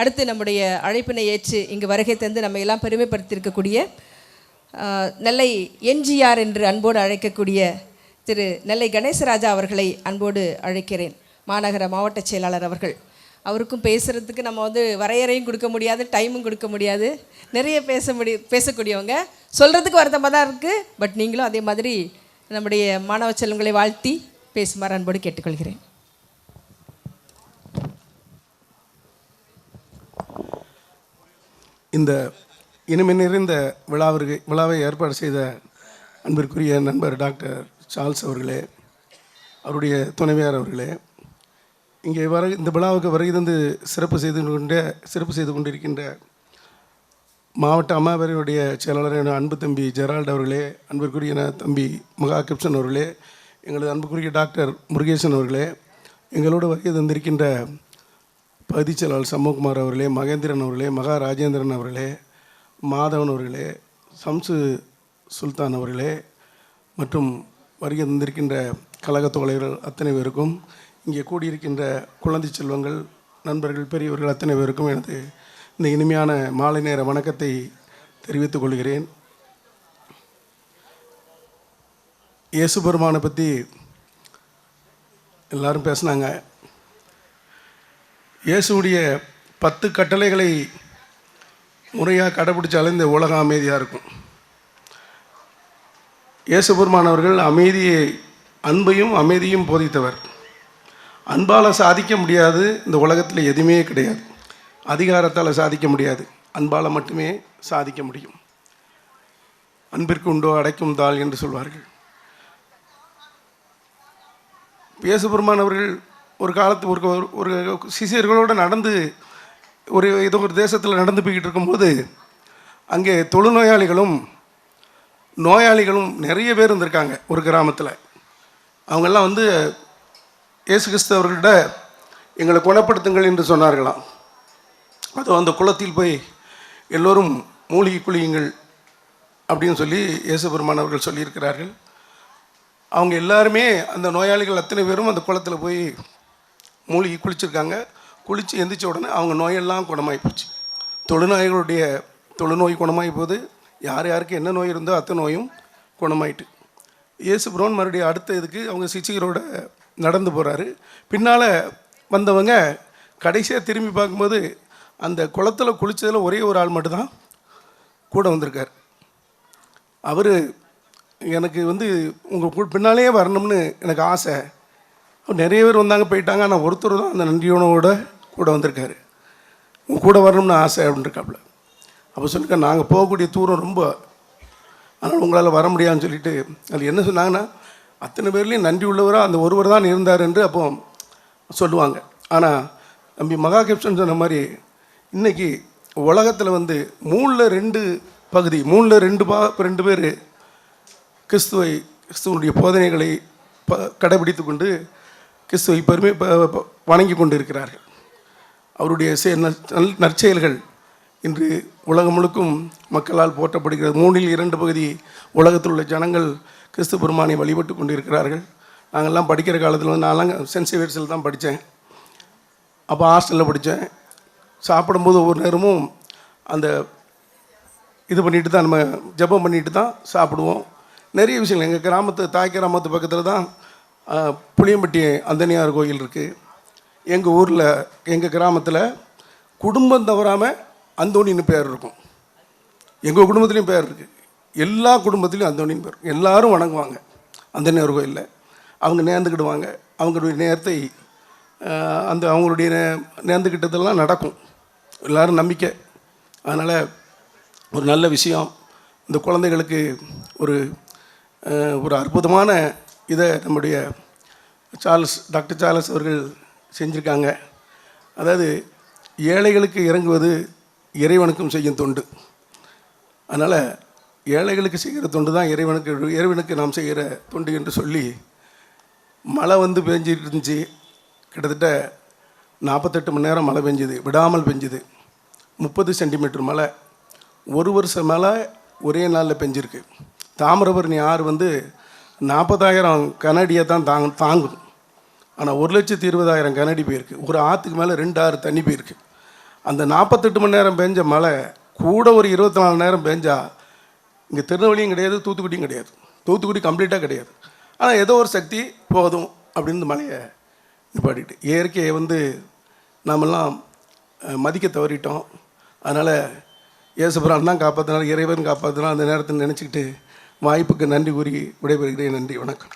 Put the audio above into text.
அடுத்து நம்முடைய அழைப்பினை ஏற்று இங்கு வருகை தந்து நம்ம எல்லாம் பெருமைப்படுத்தியிருக்கக்கூடிய நெல்லை என்ஜிஆர் என்று அன்போடு அழைக்கக்கூடிய திரு நெல்லை கணேசராஜா அவர்களை அன்போடு அழைக்கிறேன். மாநகர மாவட்ட செயலாளர் அவர்கள். அவருக்கும் பேசுகிறதுக்கு நம்ம வந்து வரையறையும் கொடுக்க முடியாது டைமும் கொடுக்க முடியாது. நிறைய பேச முடி பேசக்கூடியவங்க. சொல்கிறதுக்கு வருத்தமாக தான் இருக்குது பட் நீங்களும் அதே மாதிரி நம்முடைய மாணவ செல்வங்களை வாழ்த்தி பேசுமாறு அன்போடு கேட்டுக்கொள்கிறேன். இந்த இனிமை நிறைந்த விழாவிற்கு விழாவை ஏற்பாடு செய்த அன்பிற்குரிய நண்பர் டாக்டர் சார்ல்ஸ் அவர்களே அவருடைய துணைவியார் அவர்களே இங்கே வர இந்த விழாவுக்கு வருகை தந்து சிறப்பு செய்து கொண்ட சிறப்பு செய்து கொண்டிருக்கின்ற மாவட்ட அம்மாவரையுடைய செயலாளரான அன்பு தம்பி ஜெரால்ட் அவர்களே அன்பிற்குரிய தம்பி மகா கிருஷ்ணன் அவர்களே எங்களது அன்புக்குரிய டாக்டர் முருகேசன் அவர்களே எங்களோடு வருகை தந்திருக்கின்ற பகுதிச் செயலாளர் அவர்களே மகேந்திரன் அவர்களே மகா ராஜேந்திரன் அவர்களே மாதவன் அவர்களே சம்சு சுல்தான் அவர்களே மற்றும் வருகை தந்திருக்கின்ற கழக தோழர்கள் அத்தனை பேருக்கும் இங்கே கூடியிருக்கின்ற குழந்தை செல்வங்கள் நண்பர்கள் பெரியவர்கள் அத்தனை பேருக்கும் எனது இந்த இனிமையான மாலை நேர வணக்கத்தை தெரிவித்துக் கொள்கிறேன். இயேசு பெருமானை பற்றி எல்லாரும் பேசுனாங்க. இயேசுவுடைய பத்து கட்டளைகளை முறையாக கடைபிடிச்சாலே இந்த உலகம் அமைதியாக இருக்கும். இயேசுபெருமானவர்கள் அமைதியை அன்பையும் அமைதியும் போதித்தவர். அன்பால் சாதிக்க முடியாது இந்த உலகத்தில் எதுவுமே கிடையாது. அதிகாரத்தால் சாதிக்க முடியாது அன்பால் மட்டுமே சாதிக்க முடியும். அன்பிற்கு உண்டோ அடைக்கும் தாள் என்று சொல்வார்கள். இயேசுபெருமானவர்கள் ஒரு காலத்து ஒரு ஒரு- சிசியர்களோடு நடந்து ஒரு ஏதோ ஒரு தேசத்தில் நடந்து போய்கிட்டு இருக்கும்போது அங்கே தொழுநோயாளிகளும் நோயாளிகளும் நிறைய பேர் இருந்திருக்காங்க ஒரு கிராமத்தில். அவங்கெல்லாம் வந்து இயேசு கிறிஸ்து அவர்கள்ட்ட எங்களை குணப்படுத்துங்கள் என்று சொன்னார்களாம். அதோ அந்த குளத்தில் போய் எல்லோரும் மூலிகை குளியுங்கள் அப்படின்னு சொல்லி இயேசு பெருமான் அவர்கள் சொல்லியிருக்கிறார்கள். அவங்க எல்லாருமே அந்த நோயாளிகள் அத்தனை பேரும் அந்த குளத்தில் போய் மூழ்கி குளிச்சிருக்காங்க. குளித்து எந்திரிச்ச உடனே அவங்க நோயெல்லாம் குணமாகி போச்சு. தொழுநோய்களுடைய தொழுநோய் குணமாகி போது யார் யாருக்கு என்ன நோய் இருந்தோ அத்தனை நோயும் குணமாயிட்டு. இயேசு புரோன் மறுபடியும் அடுத்த இதுக்கு அவங்க சிச்சிகரோட நடந்து போகிறாரு பின்னால் வந்தவங்க கடைசியாக திரும்பி பார்க்கும்போது அந்த குளத்தில் குளித்ததில் ஒரே ஒரு ஆள் மட்டும்தான் கூட வந்திருக்கார். அவர் எனக்கு வந்து உங்கள் பின்னாலேயே வரணும்னு எனக்கு ஆசை. நிறைய பேர் வந்தாங்க போயிட்டாங்க. ஆனால் ஒருத்தர் தான் அந்த நன்றியோனோட கூட வந்திருக்காரு. உன் கூட வரணும்னு ஆசை அப்படின்னு இருக்காப்புல அப்போ சொல்லிக்க நாங்கள் போகக்கூடிய தூரம் ரொம்ப. ஆனால் உங்களால் வர முடியாதுன்னு சொல்லிட்டு அது என்ன சொன்னாங்கன்னா அத்தனை பேர்லேயும் நன்றி உள்ளவராக அந்த ஒருவர் தான் இருந்தார் என்று அப்போ சொல்லுவாங்க. ஆனால் தம்பி மகா கேப்சன் சொன்ன மாதிரி இன்றைக்கி உலகத்தில் வந்து மூணில் ரெண்டு பகுதி மூணில் ரெண்டு பா ரெண்டு பேர் கிறிஸ்துவை கிறிஸ்துவனுடைய போதனைகளை ப கடைபிடித்து கொண்டு கிறிஸ்துவை பெருமை வணங்கி கொண்டு இருக்கிறார்கள் அவருடைய நல்- நற்செயல்கள் இன்று உலகம் முழுக்கும் மக்களால் போற்றப்படுகிறது. மூணில் இரண்டு பகுதி உலகத்தில் உள்ள ஜனங்கள் கிறிஸ்து பெருமானை வழிபட்டு கொண்டு இருக்கிறார்கள் நாங்கள்லாம் படிக்கிற காலத்தில் வந்து நான்லாம் சென்ட் சேவியர்ஸில் தான் படித்தேன். அப்போ ஹாஸ்டலில் படித்தேன். சாப்பிடும்போது ஒவ்வொரு நேரமும் அந்த இது பண்ணிட்டு தான் நம்ம ஜெபம் பண்ணிட்டு தான் சாப்பிடுவோம். நிறைய விஷயங்கள் எங்கள் கிராமத்து தாய் கிராமத்து பக்கத்தில் தான் புளியம்பட்டி அந்தனியார் கோயில் இருக்குது எங்கள் ஊரில் எங்கள் கிராமத்தில் குடும்பம் தவறாமல் அந்தோணின்னு பேர் இருக்கும். எங்கள் குடும்பத்துலேயும் பேர் இருக்குது எல்லா குடும்பத்துலேயும் அந்தோணின்னு பேர் எல்லாரும் வணங்குவாங்க அந்தனியார் கோயிலில். அவங்க நேர்ந்துக்கிடுவாங்க. அவங்களுடைய நேரத்தை அந்த அவங்களுடைய நே- நேர்ந்துக்கிட்டதெல்லாம் நடக்கும். எல்லாரும் நம்பிக்கை. அதனால் ஒரு நல்ல விஷயம். இந்த குழந்தைகளுக்கு ஒரு ஒரு அற்புதமான இதை நம்முடைய சார்ல்ஸ் டாக்டர் சார்ல்ஸ் அவர்கள் செஞ்சுருக்காங்க. அதாவது ஏழைகளுக்கு இறங்குவது இறைவனுக்கும் செய்யும் தொண்டு. அதனால் ஏழைகளுக்கு செய்கிற தொண்டு தான் இறைவனுக்கு இறைவனுக்கு நாம் செய்கிற தொண்டு என்று சொல்லி மழை வந்து பெஞ்சிட்டு இருந்துச்சு. கிட்டத்தட்ட நாற்பத்தெட்டு மணி நேரம் மழை பெஞ்சுது விடாமல் பெஞ்சுது. முப்பது சென்டிமீட்டர் மழை. ஒரு வருஷம் மழை ஒரே நாளில் பெஞ்சிருக்கு. தாமிரபரணி ஆறு வந்து நாற்பதாயிரம் கனடியை தான் தாங்க தாங்கும். ஆனால் ஒரு லட்சத்தி இருபதாயிரம் கனடி போயிருக்கு. ஒரு ஆற்றுக்கு மேலே ரெண்டு ஆறு தண்ணி போயிருக்கு. அந்த நாற்பத்தெட்டு மணி நேரம் பெஞ்ச மழை கூட ஒரு இருபத்தி நாலு நேரம் பெஞ்சா இங்கே திருநெல்வேலியும் கிடையாது தூத்துக்குடியும் கிடையாது. தூத்துக்குடி கம்ப்ளீட்டாக கிடையாது. ஆனால் ஏதோ ஒரு சக்தி போதும் அப்படின்னு மலையை நிப்பாட்டிட்டு. இயற்கையை வந்து நாமெல்லாம் மதிக்க தவறிட்டோம். அதனால் இயேசுபுரான் தான் காப்பாற்றினார் இறைவன் காப்பாற்றினா அந்த நேரத்தில் நினச்சிக்கிட்டு வாய்ப்புக்கு நன்றி கூறி விடைபெறுகிறேன். நன்றி வணக்கம்.